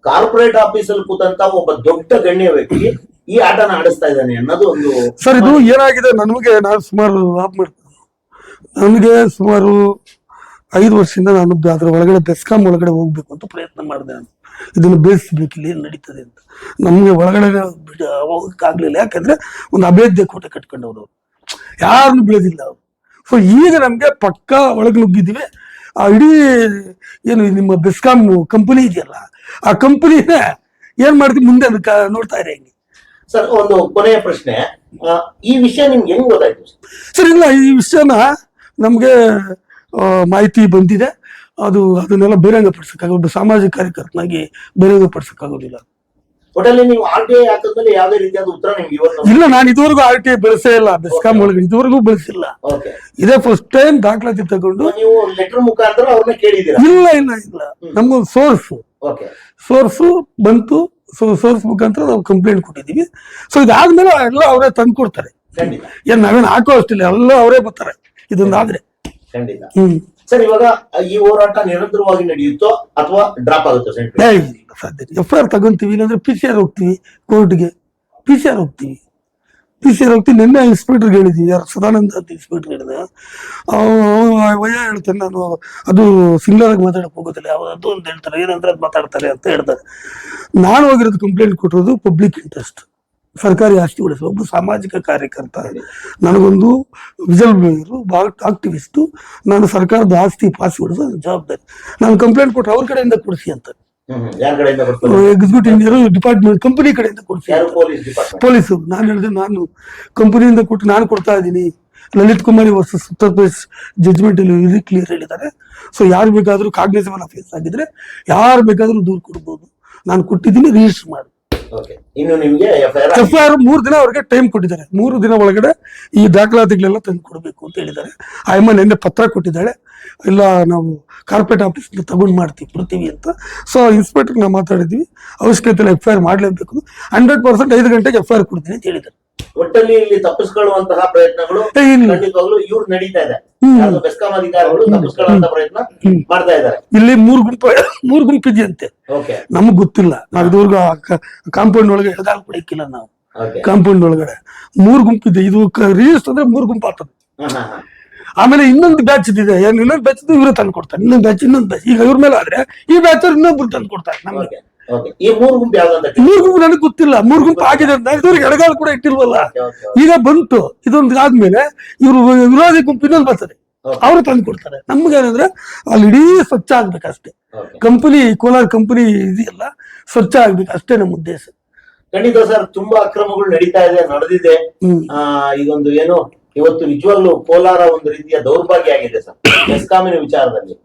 ಕಾರ್ಪೊರೇಟ್ ಆಫೀಸಲ್ಲಿ ಕೂತಂತ ಒಬ್ಬ ದೊಡ್ಡ ಗಣ್ಯ ವ್ಯಕ್ತಿ ಈ ಆಟನ ಆಡಿಸ್ತಾ ಇದ್ದಾನೆ ಅನ್ನೋದು ಒಂದು ಸರ್ ಇದು ಏನಾಗಿದೆ? ನನಗೆ ನಾನು ಸುಮಾರು ಆಫ್ ಮಾಡ್ತೀನಿ. ನನಗೆ ಸುಮಾರು ಐದು ವರ್ಷದಿಂದ ನಾನು ಅದರ ಒಳಗಡೆ ಬೆಸ್ಕಾಂ ಒಳಗಡೆ ಹೋಗ್ಬೇಕು ಅಂತ ಪ್ರಯತ್ನ ಮಾಡಿದೆ ನಾನು. ಇದನ್ನು ಬೇಯಿಸ್ಬೇಕು ಇಲ್ಲಿ ಏನು ನಡೀತದೆ ಅಂತ. ನಮಗೆ ಒಳಗಡೆ ಹೋಗಕ್ಕಾಗಲಿಲ್ಲ ಹೋಗಕ್ಕಾಗ್ಲಿಲ್ಲ ಯಾಕಂದ್ರೆ ಒಂದು ಅಭೇದ್ಯ ಕೋಟೆ ಕಟ್ಕೊಂಡವ್ರು ಅವರು. ಯಾರನ್ನು ಬೆಳೆದಿಲ್ಲ ಅವರು. ಸೊ ಈಗ ನಮಗೆ ಪಕ್ಕಾ ಒಳಗೆ ನುಗ್ಗಿದ್ದೀವಿ. ಆ ಇಡೀ ಏನು ನಿಮ್ಮ ಬೆಸ್ಕಾಂ ಕಂಪನಿ ಇದೆಯಲ್ಲ ಆ ಕಂಪನಿನ ಏನ್ ಮಾಡ್ತೀವಿ ಮುಂದೆ ಅದಕ್ಕೆ ನೋಡ್ತಾ ಇರಿ ಹೆಂಗೆ. ಸರ್ ಒಂದು ಕೊನೆಯ ಪ್ರಶ್ನೆ. ಈ ವಿಷಯ ನಿಮ್ಗೆ ಹೆಂಗ್ ಗೊತ್ತಾಯ್ತು? ಸರ್ ಇಲ್ಲ ಈ ವಿಷಯನ ನಮಗೆ ಮಾಹಿತಿ ಬಂದಿದೆ. ಅದು ಅದನ್ನೆಲ್ಲ ಬಹಿರಂಗಪಡಿಸಕ್ಕಾಗ ಒಬ್ಬ ಸಾಮಾಜಿಕ ಕಾರ್ಯಕರ್ತನಾಗಿ ಬಹಿರಂಗಪಡಿಸಕ್ಕಾಗೋದಿಲ್ಲ. ಒಟ್ಟಲ್ಲಿ ನೀವು ಹಾಕಿದ್ಮೇಲೆ ಯಾವುದೇ ರೀತಿಯಾದ ಉತ್ತರ ನಿಮ್ಗೆ ಇಲ್ಲ ನಾನು ಇದುವರೆಗೂ ಆರ್ ಟಿ ಐ ಬೆಳೆಸೇ ಇಲ್ಲ ಬೆಸ್ಕಾಂ ಒಳಗೆ ಇದುವರೆಗೂ ಬೆಳೆಸಿಲ್ಲ. ಇದೇ ಫಸ್ಟ್ ಟೈಮ್ ದಾಖಲಾತಿ ತಗೊಂಡು ನೀವು ಲೆಟರ್ ಮುಖಾಂತರ ಅವ್ರನ್ನ ಕೇಳಿದ್ದೀರಾ? ಇಲ್ಲ ಇಲ್ಲ ಇಲ್ಲ. ನಮ್ಗೊಂದು ಸೋರ್ಸ್ ಸೋರ್ಸು ಬಂತು ಸೊ ಸೋರ್ಸ್ ಮುಖಾಂತರ ನಾವು ಕಂಪ್ಲೇಂಟ್ ಕೊಟ್ಟಿದ್ದೀವಿ. ಸೊ ಇದಾದ್ಮೇಲೆ ಎಲ್ಲ ಅವರೇ ತಂದು ಕೊಡ್ತಾರೆ. ಏನ್ ನಾವೇನು ಹಾಕೋ ಅಷ್ಟಿಲ್ಲ ಎಲ್ಲ ಅವರೇ ಬರ್ತಾರೆ. ಇದೊಂದಾದ್ರೆ. ಖಂಡಿತ. ಹ್ಮ್. ಸರ್, ಇವಾಗ ಈ ಹೋರಾಟ ನಿರಂತರವಾಗಿ ನಡೆಯುತ್ತೋ ಅಥವಾ ಡ್ರಾಪ್ ಆಗುತ್ತೋ ಸರ್? ಸಾಧ್ಯ ಎಫ್ ಆರ್ ತಗೊಂತೀವಿ, ಇಲ್ಲಾಂದ್ರೆ ಪಿ ಸಿ ಆರ್ ಹೋಗ್ತೀವಿ ಕೋರ್ಟ್ಗೆ ಪಿ ಸಿ ಆರ್ ಹೋಗ್ತೀವಿ. ಪಿ ಸಿ ಆರ್ ಹೋಗ್ತೀವಿ. ನಿನ್ನೆ ಇನ್ಸ್ಪೆಕ್ಟರ್ಗೆ ಹೇಳಿದ್ವಿ, ಯಾರು? ಸದಾನಂದ ಅಂತ ಇನ್ಸ್ಪೆಕ್ಟರ್ ಹೇಳಿದೆ. ವಯ ಹೇಳ್ತೇನೆ, ನಾನು ಅದು ಸಿಂಗ್ಲರ್ ಆಗಿ ಮಾತಾಡಕ್ ಹೋಗೋದಿಲ್ಲ. ಯಾವುದಾದ್ರು ಒಂದು ಹೇಳ್ತಾರೆ, ಏನಂದ್ರೆ ಅದು ಮಾತಾಡ್ತಾರೆ ಅಂತ ಹೇಳ್ತಾರೆ. ನಾನು ಹೋಗಿರೋದು ಕಂಪ್ಲೇಂಟ್ ಕೊಟ್ಟಿರೋದು ಪಬ್ಲಿಕ್ ಇಂಟ್ರೆಸ್ಟ್ ಸರ್ಕಾರಿ ಆಸ್ತಿ ಉಳಿಸುವ ಒಬ್ಬ ಸಾಮಾಜಿಕ ಕಾರ್ಯಕರ್ತ. ನನಗೊಂದು ವಿಜಲ್ ಬ್ಲೇಯರು ಆಕ್ಟಿವಿಸ್ಟು ನಾನು ಸರ್ಕಾರದ ಆಸ್ತಿ ಪಾಸ್ ಹೊಡೆಸೋ ಜವಾಬ್ದಾರಿ. ನಾನು ಕಂಪ್ಲೇಂಟ್ ಕೊಟ್ಟರೆ ಅವ್ರ ಕಡೆಯಿಂದ ಕೊಡಿಸಿ ಅಂತ. ಎಕ್ಸಿಕ್ಯೂಟಿವ್ ಇಂಜಿನಿಯರ್ ಡಿಪಾರ್ಟ್ಮೆಂಟ್ ಕಂಪನಿ ಕಡೆಯಿಂದ ಕೊಡಿಸಿ ಪೊಲೀಸರು ನಾನು ಹೇಳಿದೆ ನಾನು ಕಂಪನಿಯಿಂದ ಕೊಟ್ಟು ನಾನು ಕೊಡ್ತಾ ಇದ್ದೀನಿ. ಲಲಿತ್ ಕುಮಾರಿ ವರ್ಸಸ್ ಉತ್ತರ ಪ್ರದೇಶ್ ಜಡ್ಜ್ಮೆಂಟ್ ಅಲ್ಲಿ ಇದು ಕ್ಲಿಯರ್ ಹೇಳಿದ್ದಾರೆ. ಸೊ ಯಾರು ಬೇಕಾದರೂ ಕಾಗ್ನಿಸಬಲ್ ಅಫೇಸ್ ಆಗಿದ್ರೆ ಯಾರು ಬೇಕಾದರೂ ದೂರು ಕೊಡ್ಬೋದು. ನಾನು ಕೊಟ್ಟಿದ್ದೀನಿ ರಿಜಿಸ್ಟರ್ ಮಾಡಿ. ಓಕೆ ಎಫ್ ಮೂರು ದಿನ ಅವ್ರಿಗೆ ಟೈಮ್ ಕೊಟ್ಟಿದ್ದಾರೆ. ಮೂರು ದಿನ ಒಳಗಡೆ ಈ ದಾಖಲಾತಿಗಳೆಲ್ಲ ತಂದು ಕೊಡಬೇಕು ಅಂತ ಹೇಳಿದ್ದಾರೆ. ಆಯಮ್ಮ ನಿನ್ನೆ ಪತ್ರ ಕೊಟ್ಟಿದ್ದಾಳೆ. ಇಲ್ಲ, ನಾವು ಕಾರ್ಪೊರೇಟ್ ಆಫೀಸ್ ತಗೊಂಡು ಮಾಡ್ತೀವಿ, ಕೊಡ್ತೀವಿ ಅಂತ. ಸೊ ಇನ್ಸ್ಪೆಕ್ಟರ್ ನಾವು ಮಾತಾಡಿದ್ವಿ ಅವಶ್ಯಕತೆ ಇಲ್ಲ ಎಫ್ ಐ ಆರ್ ಮಾಡಲೇಬೇಕು. ಹಂಡ್ರೆಡ್ ಪರ್ಸೆಂಟ್ ಐದು ಗಂಟೆಗೆ ಎಫ್ ಐ ಆರ್ ಕೊಡ್ತೀನಿ ಅಂತ ಹೇಳಿದ್ದಾರೆ. ಒಟ್ಟಲ್ಲಿ ಇಲ್ಲಿ ತಪ್ಪಿಸ್ಕೊಳ್ಳುವಂತಹ ಪ್ರಯತ್ನಗಳು ಖಂಡಿತವಾಗ್ಲು ಇವ್ರು ನಡೀತಾ ಇದೆ. ಬೆಸ್ಕಾಂ ಅಧಿಕಾರಿಗಳು ತಪ್ಪಿಸ್ಕೊಳ್ಳುವಂತ ಪ್ರಯತ್ನ ಮಾಡ್ತಾ ಇದ್ದಾರೆ. ಇಲ್ಲಿ ಮೂರ್ ಗುಂಪು ಮೂರ್ ಗುಂಪು ಇದೆಯಂತೆ. ನಮಗ್ ಗೊತ್ತಿಲ್ಲ. ನಾವು ಇದುವರೆಗೂ ಕಾಂಪೌಂಡ್ ಒಳಗೆ ಎಳ್ದಾಲ್ ಕೊಡಕ್ಕಿಲ್ಲ ನಾವು. ಕಾಂಪೌಂಡ್ ಒಳಗಡೆ. ಮೂರ್ ಗುಂಪು ಇದೆ. ಇದು ರಿಜಿಸ್ಟ್ ಅಂದ್ರೆ ಮೂರ್ ಗುಂಪು ಆಗ್ತದೆ. ಆಮೇಲೆ ಇನ್ನೊಂದು ಬ್ಯಾಚ್ ಇದೆ. ಏನ್ ಇನ್ನೊಂದು ಬ್ಯಾಚ್ ಇವ್ರೆ ತಂದು ಕೊಡ್ತಾರೆ ಇನ್ನೊಂದು ಬ್ಯಾಚ್ ಇನ್ನೊಂದು ಬ್ಯಾಚ್ ಈಗ ಇವ್ರ ಮೇಲೆ ಆದ್ರೆ ಈ ಬ್ಯಾಚ್ ಅವ್ರು ಇನ್ನೊಬ್ರು ತಂದು ಕೊಡ್ತಾರೆ ನಮ್ಗೆ ಈ ಮೂರು ಗುಂಪು ಯಾವ್ದಂತ ಮೂರು ಗುಂಪು ನನಗೆ ಗೊತ್ತಿಲ್ಲ. ಮೂರು ಗುಂಪು ಆಗಿದೆ ಅಂತ. ಇದುವರೆಗೆ ಎಡಗಾಲ ಕೂಡ ಇಟ್ಟಿಲ್ವಲ್ಲ? ಈಗ ಬಂತು. ಇದೊಂದು ಆದ್ಮೇಲೆ ಇವರು ವಿರೋಧಿ ಗುಂಪು ಇನ್ನೊಂದು ಬರ್ತದೆ. ಅವರು ತಂದು ಕೊಡ್ತಾರೆ. ನಮ್ಗೇನಂದ್ರೆ ಅಲ್ಲಿ ಇಡೀ ಸ್ವಚ್ಛ ಆಗ್ಬೇಕಷ್ಟೇ. ಅಷ್ಟೇ ಕಂಪನಿ ಕೋಲಾರ ಕಂಪನಿ ಇದೆಯಲ್ಲ ಸ್ವಚ್ಛ ಆಗ್ಬೇಕು. ಅಷ್ಟೇ ನಮ್ಮ ಉದ್ದೇಶ. ಖಂಡಿತ ಸರ್ ತುಂಬಾ ಅಕ್ರಮಗಳು ನಡೀತಾ ಇದೆ ನಡೆದಿದೆ. ಇದೊಂದು ಏನು ಇವತ್ತು ನಿಜವಾಗ್ಲೂ ಕೋಲಾರ ಒಂದು ರೀತಿಯ ದೌರ್ಭಾಗ್ಯ ಆಗಿದೆ ಸರ್. ಎಸ್ಕಾಮಿನ ವಿಚಾರದಲ್ಲಿ.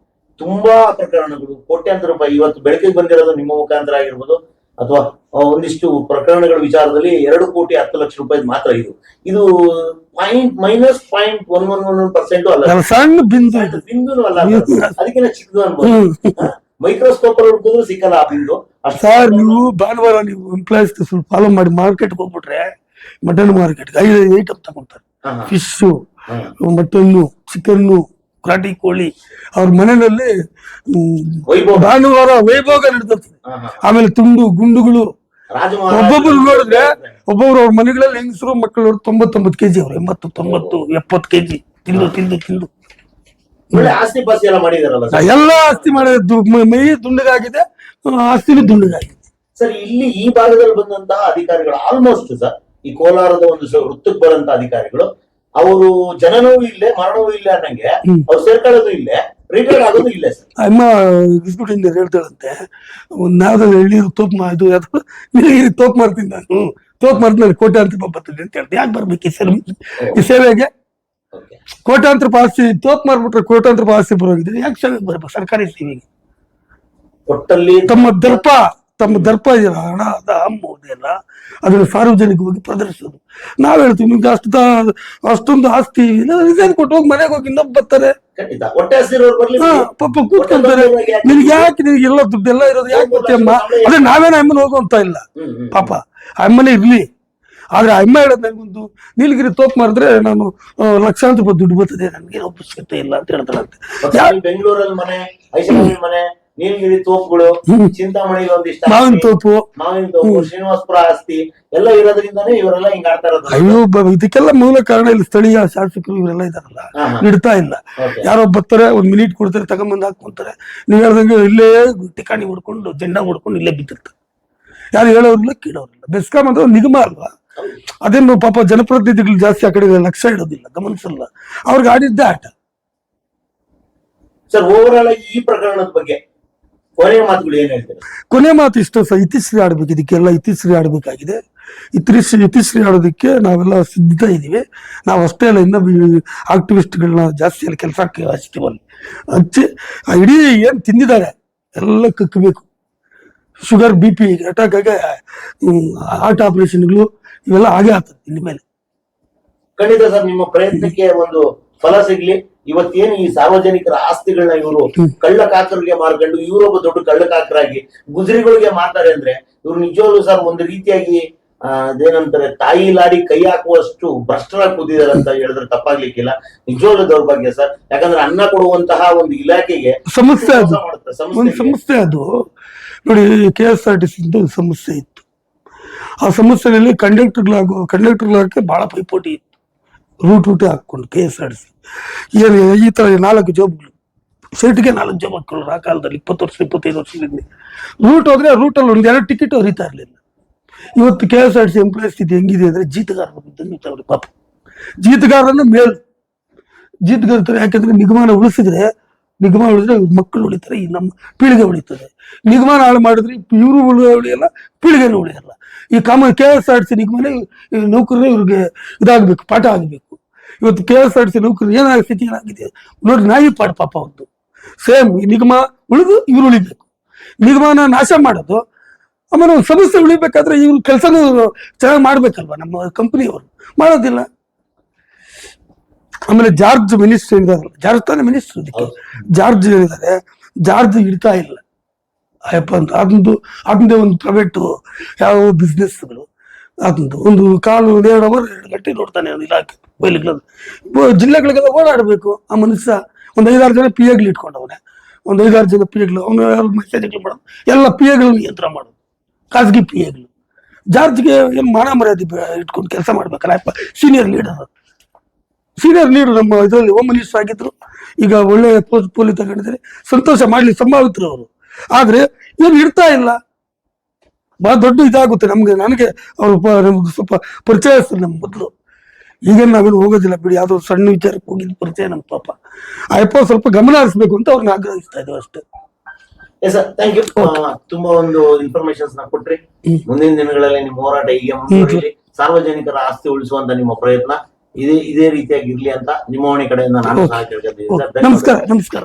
ತುಂಬಾ ಪ್ರಕರಣಗಳು ಕೋಟ್ಯಾಂತರ ರೂಪಾಯಿ ಇವತ್ತು ಬೆಳಕಿಗೆ ಬಂದಿರೋದು ನಿಮ್ಮ ಮುಖಾಂತರ ಆಗಿರ್ಬೋದು ಅಥವಾ ಒಂದಿಷ್ಟು ಪ್ರಕರಣಗಳ ವಿಚಾರದಲ್ಲಿ ಎರಡು ಕೋಟಿ ಹತ್ತು ಲಕ್ಷ ರೂಪಾಯಿ ಮಾತ್ರ ಇದು. ಇದು point minus point one one one one percent ಅಲ್ಲ. ಸಣ್ಣ ಬಿಂದು ಬಿಂದುನು ಅಲ್ಲ ಅದಕ್ಕಿಂತ ಚಿಕ್ಕದು ಅನ್ಬೋದು. ಮೈಕ್ರೋಸ್ಕೋಪ್ ಅಲ್ಲಿ ಹುಡುಕಿದ್ರು ಸಿಕ್ಕಲ್ಲ ಆ ಬಿಂದು. ಸರ್ ನೀವು ಭಾನುವಾರ ನೀವು ಎಂಪ್ಲಾಯೀಸ್ ಸ್ವಲ್ಪ ಫಾಲೋ ಮಾಡಿ ಮಾರ್ಕೆಟ್ ಹೋಗ್ಬಿಟ್ರೆ ಮಟನ್ ಮಾರ್ಕೆಟ್ ಐದು ಐಟಮ್ ತಗೊಂತಾರೆ fish mutton chicken mutton chicken ಕ್ರಾಟಿ ಕೋಳಿ. ಅವ್ರ ಮನೆಯಲ್ಲಿ ಭಾನುವಾರ ವೈಭೋಗ ಹಾ. ಆಮೇಲೆ ತುಂಡು ಗುಂಡುಗಳು. ಒಬ್ಬೊಬ್ರು ನೋಡಿದ್ರೆ ಒಬ್ಬೊಬ್ರು ಅವ್ರ ಮನೆಗಳಲ್ಲಿ ಹೆಂಗಸರು ಮಕ್ಕಳು ತೊಂಬತ್ತೊಂಬತ್ತು ಕೆಜಿ ಅವ್ರು ಎಂಬತ್ತು ತೊಂಬತ್ತು ಎಪ್ಪತ್ತು ಕೆಜಿ. ತಿಂದು ತಿಂದು ತಿಂದು. ಎಲ್ಲ ಮಾಡಿದಾರಲ್ಲ ಸರ್? ಎಲ್ಲ ಆಸ್ತಿ ಮಾಡಿದ ಮೈ ದುಂಡಗಾಗಿದೆ ಆಸ್ತಿನೂ ದುಂಡಗಾಗಿದೆ. ಸರ್ ಇಲ್ಲಿ ಈ ಭಾಗದಲ್ಲಿ ಬಂದಂತಹ ಅಧಿಕಾರಿಗಳು ಆಲ್ಮೋಸ್ಟ್ ಸರ್ ಈ ಕೋಲಾರದ ಒಂದು ಸ- ವೃತ್ತಕ್ಕೆ ಬರುವಂತಹ ಅಧಿಕಾರಿಗಳು ಅವರು ಜನನೂ ಇಲ್ಲೇ ಮರಣವೂ ಇಲ್ಲ ಅನ್ನಂಗೆ. ಅವ್ರು ಸೇರ್ಕೊಳ್ಳೋದು ಇಲ್ಲೇ ರಿಟೈರ್ಡ್ ಆಗೋದು ಇಲ್ಲೇ ಸರ್. ಅಮ್ಮ ಎಕ್ಸಿಕ್ಯೂಟಿವ್ ಹೇಳ್ತಾಳಂತೆ ಒಂದು ಯಾವ್ದಾದ್ರು ಎಳ್ಳಿ ತೋಪ್ ಮಾ ಇದು ಯಾವ್ದು ನೀಲಗಿರಿ ತೋಪ್ ಮಾಡ್ತೀನಿ ನಾನು. ತೋಪ್ ಮಾಡಿದ್ಮೇಲೆ ಕೋಟ್ಯಾಂತರ ರೂಪಾಯಿ ಬರ್ತದೆ ಅಂತ ಹೇಳ್ತೀನಿ ಯಾಕೆ ಬರ್ಬೇಕು ಈ ಸೇವೆ? ಈ ಸೇವೆಗೆ? ಕೋಟ್ಯಾಂತರ ರೂಪಾಯಿ ಆಸ್ತಿ ತೋಪ್ ಮಾಡ್ಬಿಟ್ರೆ ಕೋಟ್ಯಾಂತರ ರೂಪಾಯಿ ಆಸ್ತಿ ಬರೋಗಿದೆ ಯಾಕೆ ಸೇವೆಗೆ ಬರ್ಬೇಕು? ಸರ್ಕಾರಿ ಸೇವೆಗೆ. ಒಟ್ಟಲ್ಲಿ ತಮ್ಮ ದರ್ಪ. ತಮ್ಮ ದರ್ಪ ಇದೆಯಲ್ಲ ಹಣ ಅದ ಅಲ್ಲ ಅದನ್ನು ಸಾರ್ವಜನಿಕವಾಗಿ ಪ್ರದರ್ಶಿಸೋದು. ನಾವ್ ಹೇಳ್ತೀವಿ ನಿಮ್ಗೆ ಅಷ್ಟು ಅಷ್ಟೊಂದು ಆಸ್ತಿ ರಿಸೈನ್ ಕೊಟ್ಟು ಹೋಗಿ ಮನೆಗೆ ಹೋಗಿ ಇನ್ನೊಬ್ಬ ಬರ್ತಾರೆ. ಪಾಪ ಕೂತ್ಕೊಂತಾರೆ. ನಿನ್ಗೆ ಯಾಕೆ ನಿನಗೆ ಎಲ್ಲ ದುಡ್ಡೆಲ್ಲ ಇರೋದು ಯಾಕೆ ಅಮ್ಮ? ಅದೇ ನಾವೇನ ಅಮ್ಮನ ಹೋಗುವಂತ ಇಲ್ಲ. ಪಾಪ ಅಮ್ಮನೇ ಇರ್ಲಿ. ಆದ್ರೆ ಅಮ್ಮ ಹೇಳೋದು ನನಗೊಂದು ನೀಲಗಿರಿ ತೋಪ್ ಮಾಡಿದ್ರೆ ನಾನು ಲಕ್ಷಾಂತರ ರೂಪಾಯಿ ದುಡ್ಡು ಬರ್ತದೆ ನನಗೆ ಒಪ್ಪಿಸ್ಕೊತ ಇಲ್ಲ ಅಂತ ಹೇಳ್ತಾರಂತೆ. ಬೆಂಗಳೂರಲ್ಲಿ ಮನೆ ಮನೆ ನೀಲಗಿರಿ ತೋಪುಗಳು. ಚಿಂತಾಮಣಿ ಒಂದಿಷ್ಟು ಮಾವಿನ ತೋಪು. ಮಾವಿನ ತೋಪು ಶ್ರೀನಿವಾಸಪುರ ಆಸ್ತಿ ಎಲ್ಲ ಇರೋದ್ರಿಂದಾನೇ ಇವರೆಲ್ಲ ಹಿಂಗ್ ಆಡ್ತಾ ಇರೋದು. ಅಯ್ಯೋ ಬ- ಇದಕ್ಕೆಲ್ಲ ಮೂಲ ಕಾರಣ ಇಲ್ಲಿ ಸ್ಥಳೀಯ ಶಾಸಕರು ಇವರೆಲ್ಲ ಇದಾರಲ್ಲ. ಇಡ್ತಾ ಇಲ್ಲ. ಯಾರೋ ಬರ್ತಾರೆ ಒಂದ್ ಮಿನಿಟ್ ಕೊಡ್ತಾರೆ ತಗೊಂಬಂದ್ ಹಾಕೊಂತಾರೆ ನೀವ್ ಹೇಳ್ದಂಗೆ ಇಲ್ಲೇ ಟಿಕಾಣಿ ಹೊಡ್ಕೊಂಡು ಜೆಂಡ ಹೊಡ್ಕೊಂಡು ಇಲ್ಲೇ ಬಿದ್ದಿರ್ತಾರೆ. ಯಾರು ಹೇಳೋರಿಲ್ಲ ಕೇಳೋರಿಲ್ಲ. ಬೆಸ್ಕಾಮ್ ಅಂದ್ರೆ ಒಂದು ನಿಗಮ ಅಲ್ವಾ? ಅದೇನು ಪಾಪ ಜನಪ್ರತಿನಿಧಿಗಳು ಜಾಸ್ತಿ ಆ ಕಡೆ ಲಕ್ಷ ಇಡೋದಿಲ್ಲ ಗಮನಿಸಲ್ಲ. ಅವ್ರಿಗೆ ಆಡಿದ್ದೇ ಆಟ. ಸರ್ ಓವರ್ ಆಲ್ ಆಗಿ ಈ ಪ್ರಕರಣದ ಬಗ್ಗೆ ಕೊನೆಯ ಮಾತುಗಳು ಏನ್ ಹೇಳ್ತೀರಾ? ಕೊನೆ ಮಾತು ಇಷ್ಟು ಸಹ ಇತಿಶ್ರೀ ಆಡ್ಬೇಕು ಇದಕ್ಕೆಲ್ಲ ಇತಿಶ್ರೀ ಆಡ್ಬೇಕಾಗಿದೆ. ಇತಿಶ್ರೀ ಇತಿಶ್ರೀ ಆಡೋದಕ್ಕೆ ನಾವೆಲ್ಲ ಸಿದ್ಧ ಇದೀವಿ ನಾವು ಅಷ್ಟೇ ಅಲ್ಲ ಇನ್ನೂ ಆಕ್ಟಿವಿಸ್ಟ್ಗಳನ್ನ ಜಾಸ್ತಿ ಅಲ್ಲಿ ಕೆಲಸಕ್ಕೆ ಅಲ್ಲಿ ಹಚ್ಚಿ ಆ ಇಡೀ ಏನ್ ತಿಂದಿದ್ದಾರೆ ಎಲ್ಲ ಕಕ್ಕಬೇಕು ಶುಗರ್ ಬಿ ಪಿ ಅಟ್ಯಾಕ್ ಆಗಿ ಹಾರ್ಟ್ ಆಪರೇಷನ್ಗಳು ಇವೆಲ್ಲ ಆಗೇ ಆಗ್ತದೆ ಇನ್ಮೇಲೆ. ಮೇಲೆ ಖಂಡಿತ ಸರ್ ನಿಮ್ಮ ಪ್ರಯತ್ನಕ್ಕೆ ಒಂದು ಫಲ ಸಿಗ್ಲಿ. ಇವತ್ತೇನು ಈ ಸಾರ್ವಜನಿಕರ ಆಸ್ತಿಗಳನ್ನ ಇವರು ಕಳ್ಳಕಾಕರಿಗೆ ಕಳ್ಳ ಕಾಕರಿಗೆ ಮಾರ್ಕೊಂಡು ಇವರೊಬ್ಬ ದೊಡ್ಡ ಕಳ್ಳ ಕಾಕರಾಗಿ ಗುಜರಿಗಳಿಗೆ ಮಾರ್ತಾರೆ ಅಂದ್ರೆ ಇವ್ರು ನಿಜವಾಗ್ಲೂ ಸರ್ ಒಂದು ರೀತಿಯಾಗಿ ಅದೇನಂತಾರೆ ತಾಯಿ ಲಾಡಿ ಕೈ ಹಾಕುವಷ್ಟು ಭ್ರಷ್ಟರಾಗಿ ಕೂತಿದ್ದಾರೆ ಅಂತ ಹೇಳಿದ್ರೆ ತಪ್ಪಾಗ್ಲಿಕ್ಕಿಲ್ಲ. ನಿಜವಾಗ್ಲೂ ದೌರ್ಭಾಗ್ಯ ಸರ್. ಯಾಕಂದ್ರೆ ಅನ್ನ ಕೊಡುವಂತಹ ಒಂದು ಇಲಾಖೆಗೆ ಸಮಸ್ಯೆ ಅದು. ಸಮಸ್ಯೆ ಅದು. ನೋಡಿ K S R T C ಸಮಸ್ಯೆ ಇತ್ತು. ಆ ಸಮಸ್ಯೆಯಲ್ಲಿ ಕಂಡಕ್ಟರ್ಗಳಾಗೋ ಕಂಡಕ್ಟರ್ಗಳಾಗಕ್ಕೆ ಬಹಳ ಪೈಪೋಟಿ ಇತ್ತು. ರೂಟ್ ರೂಟೇ ಹಾಕ್ಕೊಂಡು ಕೆ ಎಸ್ ಆರ್ ಸಿ ಏನು ಈ ಥರ ನಾಲ್ಕು ಜಾಬ್ಗಳು ಸೀಟ್ಗೆ ನಾಲ್ಕು ಜಾಬ್ ಹಾಕ್ಕೊಳ್ಳೋರು ಆ ಕಾಲದಲ್ಲಿ, ಇಪ್ಪತ್ತು ವರ್ಷ, ಇಪ್ಪತ್ತೈದು ವರ್ಷದಿಂದ ರೂಟ್ ಹೋದ್ರೆ ರೂಟಲ್ಲಿ ಒಂದು ಎರಡು ಟಿಕೆಟ್ ಹರಿತಾ ಇರಲಿಲ್ಲ. ಇವತ್ತು K S R C employ ಸ್ಥಿತಿ ಹೆಂಗಿದೆ ಅಂದರೆ ಜೀತಗಾರರು ಪಾಪ. ಜೀತಗಾರರನ್ನ ಮೇಲು ಜೀತಗಾರ ಯಾಕಂದ್ರೆ ನಿಗಮನ ಉಳಿಸಿದ್ರೆ ನಿಗಮ ಉಳಿದ್ರೆ ಇವ್ರ ಮಕ್ಕಳು ಉಳಿತಾರೆ ಈ ನಮ್ಮ ಪೀಳಿಗೆ ಉಳಿತದೆ ನಿಗಮನ ಹಾಳು ಮಾಡಿದ್ರೆ ಇವರು ಉಳಿಯಲ್ಲ ಪೀಳಿಗೆನೂ ಉಳಿಯಲ್ಲ ಈ ಕಾಮ ಕೆ ಎಸ್ ಆರ್ ಸಿ ನಿಗಮನೇ ಈ ನೌಕರರೇ ಇವ್ರಿಗೆ ಇದಾಗಬೇಕು ಪಾಠ ಆಗಬೇಕು ಇವತ್ತು ಕೆ ಎಸ್ ಆರ್ ಸಿ ನೌಕರರು ಏನಾಗ ಸ್ಥಿತಿ ಏನಾಗಿದೆ ನೋಡಿ ನಾಯಿ ಪಾಠ ಪಾಪ ಅವ್ರದ್ದು ಸೇಮ್ ಈ ನಿಗಮ ಉಳಿದು ಇವ್ರು ಉಳಿಬೇಕು ನಿಗಮನ ನಾಶ ಮಾಡೋದು ಆಮೇಲೆ ಒಂದು ಸಮಸ್ಯೆ ಉಳಿಬೇಕಾದ್ರೆ ಇವ್ರ ಕೆಲಸನೂ ಚೆನ್ನಾಗಿ ಮಾಡ್ಬೇಕಲ್ವಾ ನಮ್ಮ ಕಂಪನಿಯವರು ಮಾಡೋದಿಲ್ಲ ಆಮೇಲೆ ಜಾರ್ಜ್ ಮಿನಿಸ್ಟರ್ ಇದ್ದಾರೆ ಜಾರ್ಜ್ ತಾನೇ ಮಿನಿಸ್ಟರ್ ಜಾರ್ಜ್ ಹೇಳಿದ್ದಾರೆ, ಜಾರ್ಜ್ ಇಡ್ತಾ ಇಲ್ಲ. ಅಯ್ಯಪ್ಪ ಅಂತ. ಅದೊಂದು, ಅದೊಂದೇ ಒಂದು ಪ್ರೈವೇಟ್ ಯಾವ ಬಿಸ್ನೆಸ್ಗಳು ಅದೊಂದು, ಒಂದು ಕಾಲು ಎರಡು ಅವರ್ ಎರಡು ಗಂಟೆ ನೋಡ್ತಾನೆ ಇಲಾಖೆ ಜಿಲ್ಲೆಗಳಿಗೆಲ್ಲ ಓಡಾಡಬೇಕು. ಆ ಮನುಷ್ಯ ಒಂದು ಐದಾರು ಜನ ಪಿ ಎಗಳು ಇಟ್ಕೊಂಡವನೆ. ಒಂದು ಐದಾರು ಜನ ಪಿ ಎಗಳು ಅವನು ಯಾರು ಮೆಸೇಜ್ಗಳು ಮಾಡೋದು? ಎಲ್ಲ ಪಿ ಎಗಳನ್ನು ನಿಯಂತ್ರಣ ಮಾಡೋದು. ಖಾಸಗಿ ಪಿ ಎಗಳು ಜಾರ್ಜ್ಗೆ ಏನು ಮಾನ ಮರ್ಯಾದೆ ಇಟ್ಕೊಂಡು ಕೆಲಸ ಮಾಡ್ಬೇಕಲ್ಲ? ಸೀನಿಯರ್ ಲೀಡರ್ ಸೀನಿಯರ್ ಲೀಡರ್ ನಮ್ಮ ಇದರಲ್ಲಿ ಹೋಮ್ ಮಿನಿಸ್ಟರ್ ಆಗಿದ್ರು. ಈಗ ಒಳ್ಳೆ ಪೋಸ್ಟ್ ಪೋಲಿ ತಗೊಂಡಿದ್ದಾರೆ. ಸಂತೋಷ ಮಾಡ್ಲಿ ಸಂಭಾವಿತರು ಅವರು. ಆದ್ರೆ ಇವ್ರು ಇರ್ತಾ ಇಲ್ಲ. ಬಹಳ ದೊಡ್ಡ ಇದಾಗುತ್ತೆ ನಮ್ಗೆ. ನನಗೆ ಅವರು ನಮ್ಗೆ ಸ್ವಲ್ಪ ಪರಿಚಯಸ್ತಾರೆ ನಮ್ಮ ಮೊದಲು. ಈಗೇನು ನಾವೇನು ಹೋಗೋದಿಲ್ಲ ಬಿಡಿ. ಯಾವ್ದೋ ಸಣ್ಣ ವಿಚಾರಕ್ಕೆ ಹೋಗಿದ್ ಪರಿಚಯ ನಮ್ಮ ಪಾಪ. ಅಯ್ಯಪ್ಪ ಸ್ವಲ್ಪ ಗಮನ ಹರಿಸ್ಬೇಕು ಅಂತ ಅವ್ರನ್ನ ಆಗ್ರಹಿಸ್ತಾ ಇದ್ದೇವೆ ಅಷ್ಟೇ. ಥ್ಯಾಂಕ್ ಯು ತುಂಬಾ ಒಂದು ಇನ್ಫಾರ್ಮೇಶನ್ಸ್ನ ಕೊಟ್ರಿ. ಮುಂದಿನ ದಿನಗಳಲ್ಲಿ ನಿಮ್ಮ ಹೋರಾಟ ಹೀಗೆ ಸಾರ್ವಜನಿಕರ ಆಸ್ತಿ ಉಳಿಸುವಂತ ನಿಮ್ಮ ಪ್ರಯತ್ನ. ಇದೇ ಇದೇ ರೀತಿಯಾಗಿ ಇರ್ಲಿ ಅಂತ ನಿಮ್ಮ ಮನೆ ಕಡೆಯಿಂದ ನಾನು ಸಹ ಕೇಳ್ಕೊತೀನಿ. ಸರ್ ನಮಸ್ಕಾರ ನಮಸ್ಕಾರ.